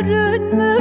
Görünmüyor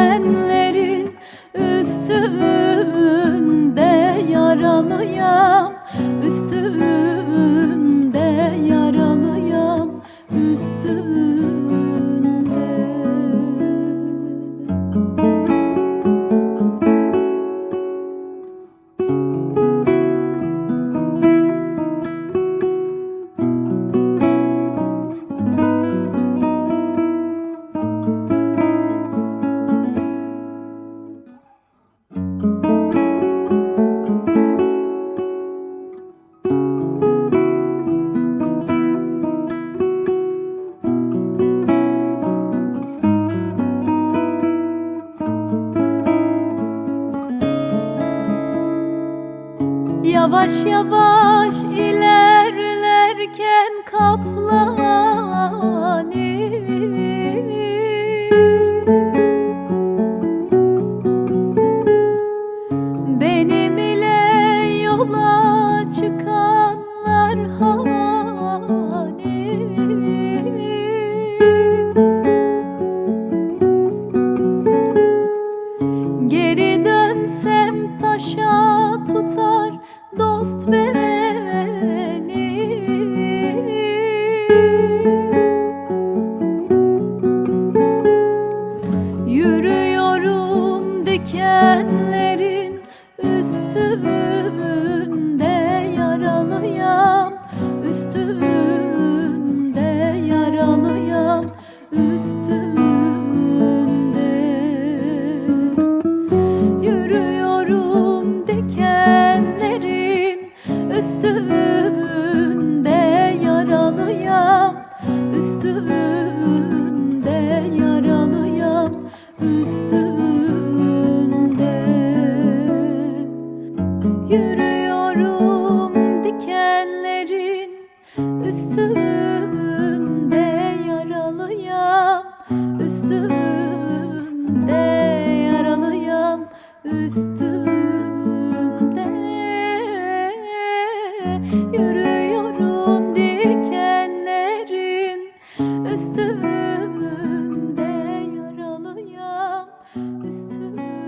dikenlerin üstünde yaralıyam Yavaş yavaş ilerlerken kaplani Benim ile yola çıkanlar hani tutar dost beni üstünde yaralıyam üstünde yaralıyam üstünde. Yürüyorum dikenlerin üstünde yaralıyam üstünde yaralıyam üstünde üstünde yaralıyam üstünde